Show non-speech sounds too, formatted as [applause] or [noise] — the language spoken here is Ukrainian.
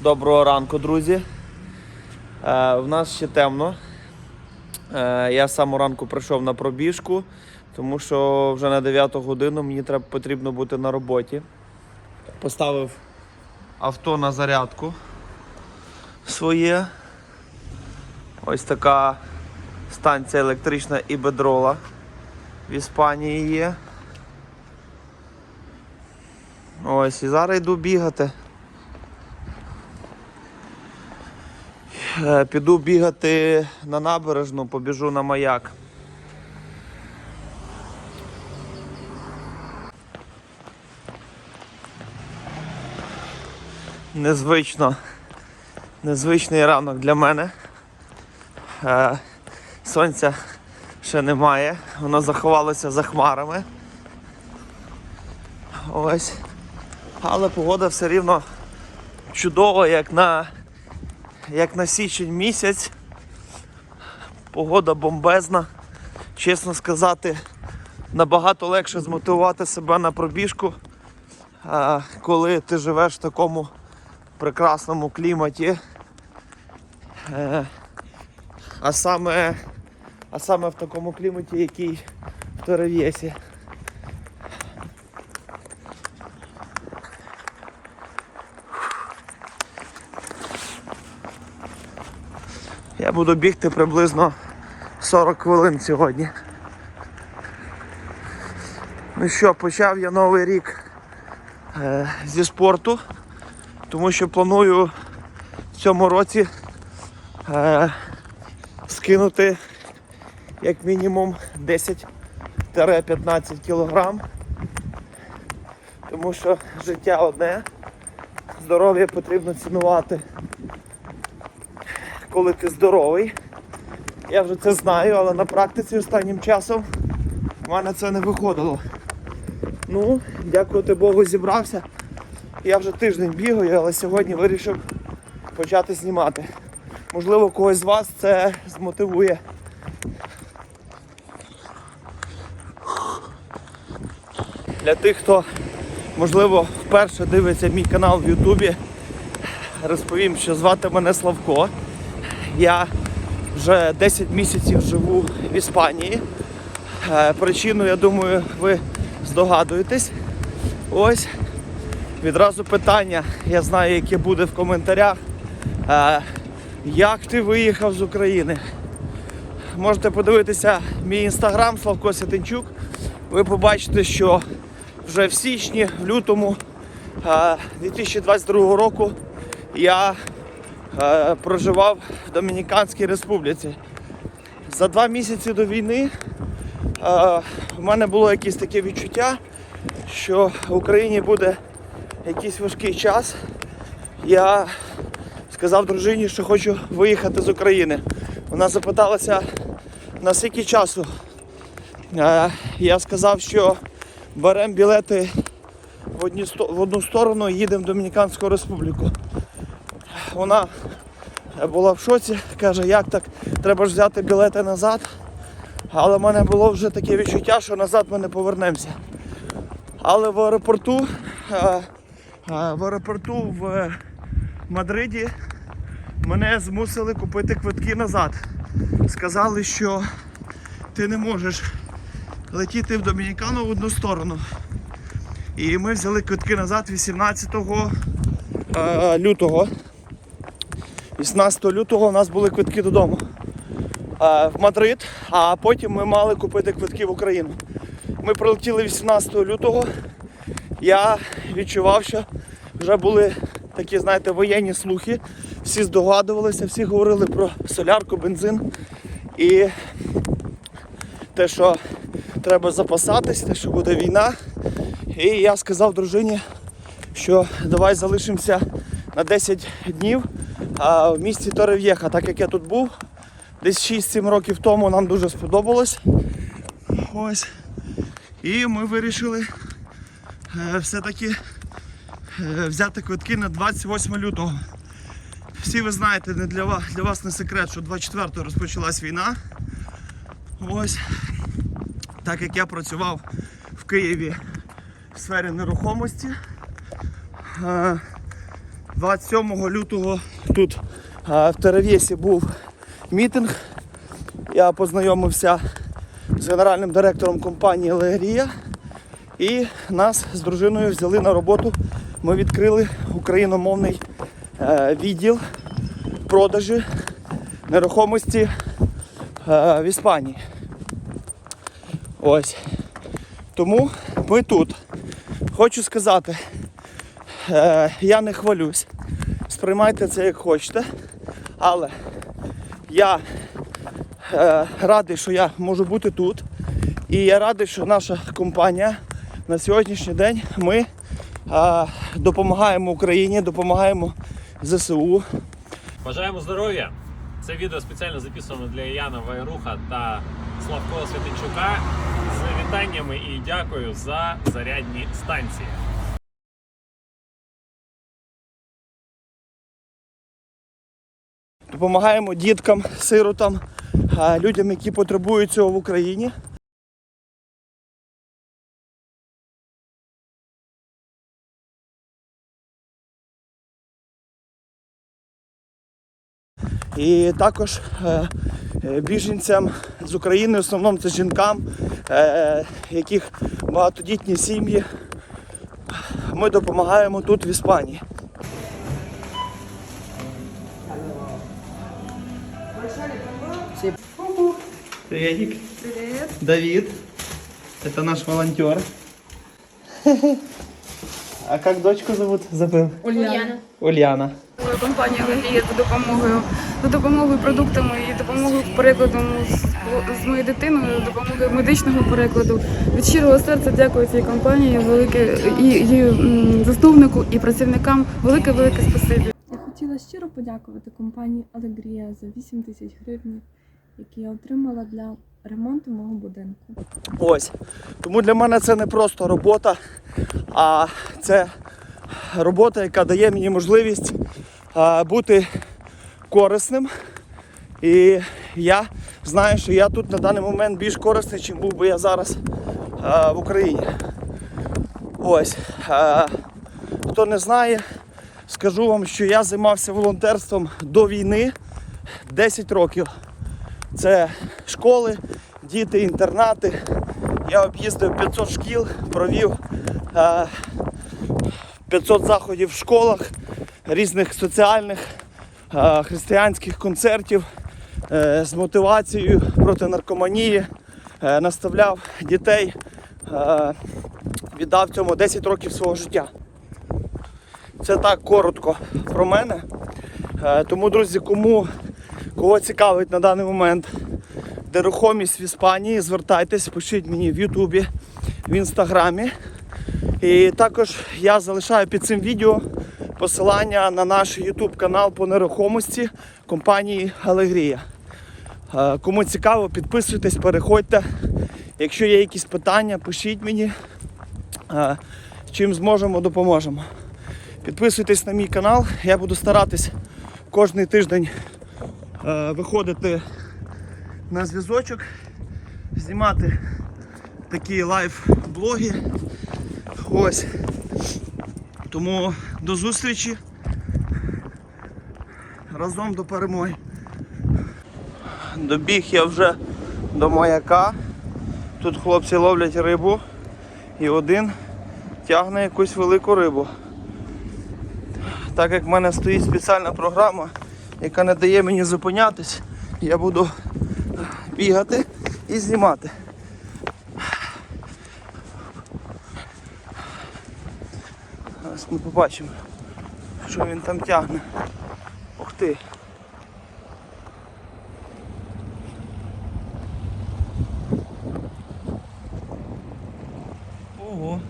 Доброго ранку, друзі. Е, в нас ще темно. Е, я з самого ранку прийшов на пробіжку, тому що вже на 9 годину мені треба, потрібно бути на роботі. Поставив авто на зарядку своє. Ось така станція електрична Ібедрола в Іспанії є. Ось і зараз йду бігати. Піду бігати на набережну, побіжу на маяк. Незвично. Незвичний ранок для мене. Е, Сонця ще немає, воно заховалося за хмарами. Ось. Але погода все рівно чудова, як на як на січень місяць. Погода бомбезна. Чесно сказати, набагато легше змотивувати себе на пробіжку, коли ти живеш в такому прекрасному кліматі. Е, А саме, а саме в такому кліматі, який в Терев'єсі. Я буду бігти приблизно 40 хвилин сьогодні. Ну що, почав я новий рік е, зі спорту, тому що планую в цьому році е, скинути як мінімум 10-15 кілограм, тому що життя одне, здоров'я потрібно цінувати коли ти здоровий. Я вже це знаю, але на практиці останнім часом в мене це не виходило. Ну, дякувати Богу, зібрався. Я вже тиждень бігаю, але сьогодні вирішив почати знімати. Можливо, когось з вас це змотивує. Для тих, хто, можливо, вперше дивиться мій канал в Ютубі, розповім, що звати мене Славко. Я вже 10 місяців живу в Іспанії. Е, Причину, я думаю, ви здогадуєтесь. Ось відразу питання, я знаю, яке буде в коментарях. Е, Як ти виїхав з України? Можете подивитися мій інстаграм Славко Сятинчук. Ви побачите, що вже в січні, в лютому е, 2022 року я е, проживав в Домініканській Республіці. За два місяці до війни е, в мене було якесь таке відчуття, що в Україні буде якийсь важкий час. Я сказав дружині, що хочу виїхати з України. Вона запиталася, на скільки часу. Е, я сказав, що беремо білети в, одну сторону і їдемо в Домініканську Республіку. Вона була в шоці, каже, як так, треба ж взяти білети назад. Але в мене було вже таке відчуття, що назад ми не повернемося. Але в аеропорту, е, е, в аеропорту в Мадриді мене змусили купити квитки назад. Сказали, що ти не можеш летіти в Домінікану в одну сторону. І ми взяли квитки назад 18 е, лютого. 18 лютого у нас були квитки додому е, в Мадрид, а потім ми мали купити квитки в Україну. Ми прилетіли 18 лютого. Я відчував, що вже були такі, знаєте, воєнні слухи. Всі здогадувалися, всі говорили про солярку, бензин. І те, що треба запасатись, те, що буде війна. І я сказав дружині, що давай залишимося на 10 днів а, в місті Торев'єха, так як я тут був. Десь 6-7 років тому нам дуже сподобалось. Ось. І ми вирішили е, все-таки е, взяти квитки на 28 лютого. Всі ви знаєте, не для вас, для вас не секрет, що 24-го розпочалась війна. Ось. Так як я працював в Києві в сфері нерухомості. е, 27 лютого тут в Теревєсі був мітинг. Я познайомився з генеральним директором компанії Легрія. І нас з дружиною взяли на роботу. Ми відкрили україномовний е, відділ продажі нерухомості е, в Іспанії. Ось. Тому ми тут. Хочу сказати, е, я не хвалюсь. Сприймайте це як хочете. Але я е, радий, що я можу бути тут. І я радий, що наша компанія на сьогоднішній день ми е, допомагаємо Україні, допомагаємо ЗСУ. Бажаємо здоров'я! Це відео спеціально записано для Яна Вайруха та Славко Святинчука з вітаннями і дякую за зарядні станції. Допомагаємо діткам, сиротам, людям, які потребують цього в Україні. І також е, е, біженцям з України, в основному це жінкам, е, яких багатодітні сім'ї. Ми допомагаємо тут в Іспанії. Приветик. Привет. Давид. Это наш волонтер. [laughs] А как дочку зовут? Забыл. Ульяна. Ульяна. Компанія Легрія за допомогою за допомогою продуктами і допомогою перекладом з, з моєю дитиною, допомогою медичного перекладу. Від щирого серця дякую цій компанії, велике і її м, засновнику і працівникам. Велике велике спасибі. Я хотіла щиро подякувати компанії Алегрія за 8 тисяч гривень, які я отримала для ремонту мого будинку. Ось. Тому для мене це не просто робота, а це робота, яка дає мені можливість бути корисним. І я знаю, що я тут на даний момент більш корисний, чим був би я зараз в Україні. Ось. Хто не знає, скажу вам, що я займався волонтерством до війни 10 років. Це школи, діти, інтернати. Я об'їздив 500 шкіл, провів е, 500 заходів в школах, різних соціальних, е, християнських концертів е, з мотивацією проти наркоманії, е, наставляв дітей, е, віддав цьому 10 років свого життя. Це так коротко про мене. Е, Тому, друзі, кому кого цікавить на даний момент нерухомість в Іспанії, звертайтесь, пишіть мені в Ютубі, в інстаграмі. І також я залишаю під цим відео посилання на наш Ютуб канал по нерухомості компанії Алегрія. Е, Кому цікаво, підписуйтесь, переходьте. Якщо є якісь питання, пишіть мені. Е, Чим зможемо, допоможемо. Підписуйтесь на мій канал, я буду старатись кожний тиждень виходити на зв'язочок, знімати такі лайв-блоги. Ось. Тому до зустрічі. Разом до перемоги. Добіг я вже до маяка. Тут хлопці ловлять рибу і один тягне якусь велику рибу. Так як в мене стоїть спеціальна програма, яка не дає мені зупинятись, я буду бігати і знімати. Зараз ми побачимо, що він там тягне. Ух ти! Ого!